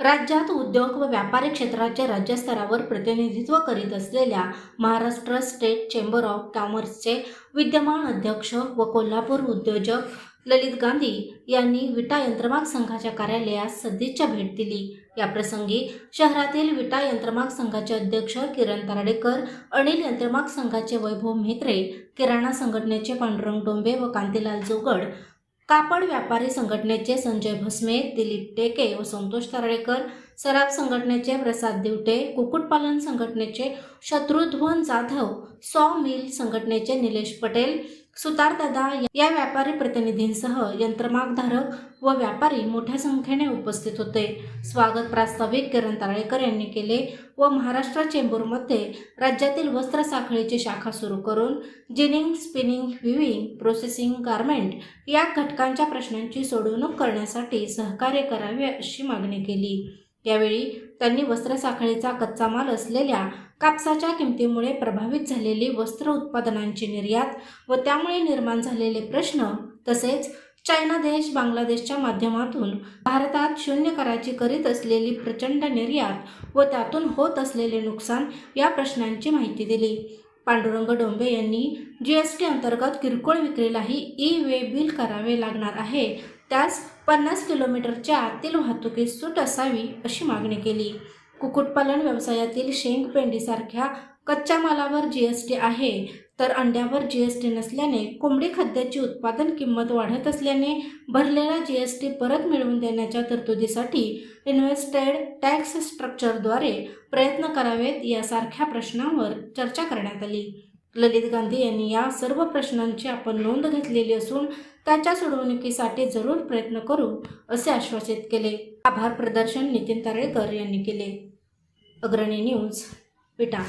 राज्यात उद्योग व व्यापारी क्षेत्राचे राज्यस्तरावर प्रतिनिधित्व करीत असलेल्या महाराष्ट्र स्टेट चेंबर ऑफ कॉमर्सचे विद्यमान अध्यक्ष व कोल्हापूर उद्योजक ललित गांधी यांनी विटा यंत्रमाग संघाच्या कार्यालयास सदिच्छा भेट दिली. याप्रसंगी शहरातील विटा यंत्रमाग संघाचे अध्यक्ष किरण तारडेकर अनिल यंत्रमाग संघाचे वैभव म्हेत्रे किराणा संघटनेचे पांडुरंग डोंबे व कांतीलाल जोगड कापड व्यापारी संघटनेचे संजय भस्मे दिलीप टेके व संतोष तारळेकर सराफ संघटनेचे प्रसाद दिवटे कुक्कुटपालन संघटनेचे शत्रुध्वन जाधव सॉ मिल संघटनेचे निलेश पटेल सुतारदादा या व्यापारी प्रतिनिधींसह यंत्रमागधारक व व्यापारी मोठ्या संख्येने उपस्थित होते. स्वागत प्रास्ताविक किरण तारळेकर यांनी केले व महाराष्ट्र चेंबूरमध्ये राज्यातील वस्त्र साखळीची शाखा सुरू करून ginning spinning weaving processing garment या घटकांच्या प्रश्नांची सोडवणूक करण्यासाठी सहकार्य करावे अशी मागणी केली. यावेळी त्यांनी वस्त्र साखळीचा कच्चा माल असलेल्या कापसाच्या किमतीमुळे प्रभावित झालेली वस्त्र उत्पादनांची निर्यात व त्यामुळे निर्माण झालेले प्रश्न तसेच चायना देश बांगलादेशच्या माध्यमातून भारतात शून्य कराची करीत असलेली प्रचंड निर्यात व त्यातून होत असलेले नुकसान या प्रश्नांची माहिती दिली. पांडुरंग डोंबे यांनी जी एस टी अंतर्गत किरकोळ विक्रीलाही ई वे बिल करावे लागणार आहे त्यास पन्नास किलोमीटरच्या आतील वाहतुकीस सूट असावी अशी मागणी केली. कुक्कुटपालन व्यवसायातील शेंग पेंडीसारख्या कच्च्या मालावर जी एस टी आहे तर अंड्यावर जी एस टी नसल्याने कोंबडी खाद्याची उत्पादन किंमत वाढत असल्याने भरलेला जी एस टी परत मिळवून देण्याच्या तरतुदीसाठी इन्व्हेस्टेड टॅक्स स्ट्रक्चरद्वारे प्रयत्न करावेत यासारख्या प्रश्नांवर चर्चा करण्यात आली. ललित गांधी यांनी या सर्व प्रश्नांची आपण नोंद घेतलेली असून त्याच्या सोडवणुकीसाठी जरूर प्रयत्न करू असे आश्वासित केले. आभार प्रदर्शन नितीन तारेकर यांनी केले. अग्रणी न्यूज विटा